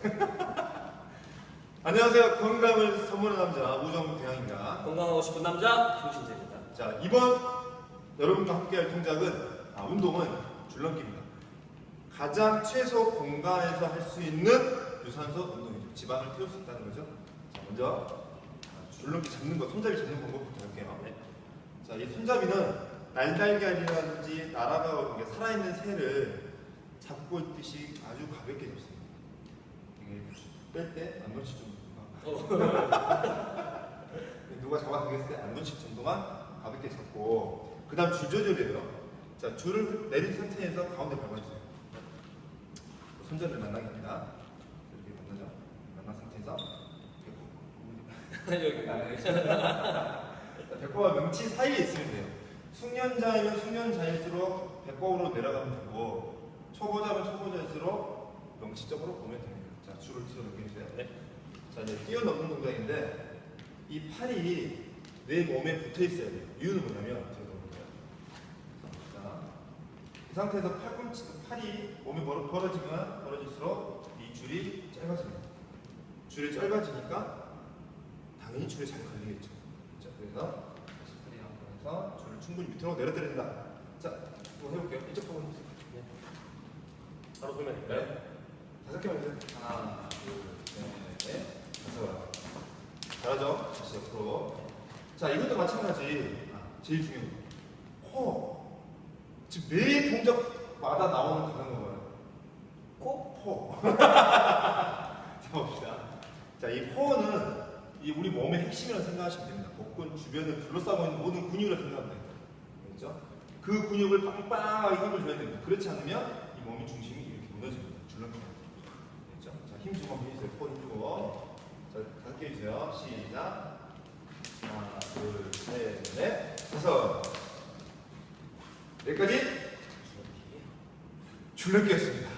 안녕하세요. 건강을 선물하는 남자 우정 대항입니다. 건강하고 싶은 남자 김신재입니다. 자 이번 여러분과 함께할 동작은 아, 운동은 줄넘기입니다. 가장 최소 공간에서 할 수 있는 유산소 운동이죠. 지방을 태울 수 있다는 거죠. 자 먼저 아, 줄넘기 잡는 거, 손잡이 잡는 방법부터 할게요. 네. 자, 이 손잡이는 날달걀이라든지 날아가고 살아있는 새를 잡고 있듯이 아주 가볍게 뺄때 안 놓칠 정도. 어, 누가 잡아당겼을 때안 놓칠 정도만 가볍게 잡고 그 다음 줄 조절이에요. 자, 줄을 내린 상태에서 가운데 밟아주세요. 손잡이를 만나게합니다 이렇게 만나죠. 만난 상태에서 배꼽. 여기 배꼽과 명치 사이에 있으면 돼요. 숙련자이면 숙련자일수록 배꼽으로 내려가면 되고 초보자면 초보자일수록 명치 쪽으로 보면 됩니다. 자, 줄을 뒤로 넘겨주세요. 네. 자, 이제 뛰어넘는 동작인데 이 팔이 내 몸에 붙어 있어야 돼요. 이유는 뭐냐면 제가 볼게요. 자, 이 상태에서 팔꿈치, 팔이 몸이 멀어, 벌어지면 벌어질수록 이 줄이 짧아집니다. 줄이 짧아지니까 당연히 줄에 잘 걸리겠죠. 자, 그래서 다시 팔이 한번 해서 줄을 충분히 밑으로 내려드린다. 자, 또 해볼게요. 이쪽 부분 해주세요. 바로 보면 될까요? 네. 다섯 개만 해주세요. 하나, 둘, 셋, 넷, 다섯. 잘하죠? 다시 옆으로. 자, 이것도 마찬가지. 아, 제일 중요한 거. 코. 지금 매 동작마다 나오는 단어가 뭐예요? 코? 포. 자, 봅시다. 자, 이 코어는 이 우리 몸의 핵심이라고 생각하시면 됩니다. 복근 주변을 둘러싸고 있는 모든 근육이라고 생각하면 됩니다. 그렇죠? 그 근육을 빵빵하게 힘을 줘야 됩니다. 그렇지 않으면 이 몸의 중심이 이렇게 무너집니다. 줄넘기. 자, 힘 주고 한번 해주세요. 코어 힘주고. 자, 해주세요. 시작. 하나, 둘, 셋, 넷, 다섯. 여기까지 줄넘기였습니다.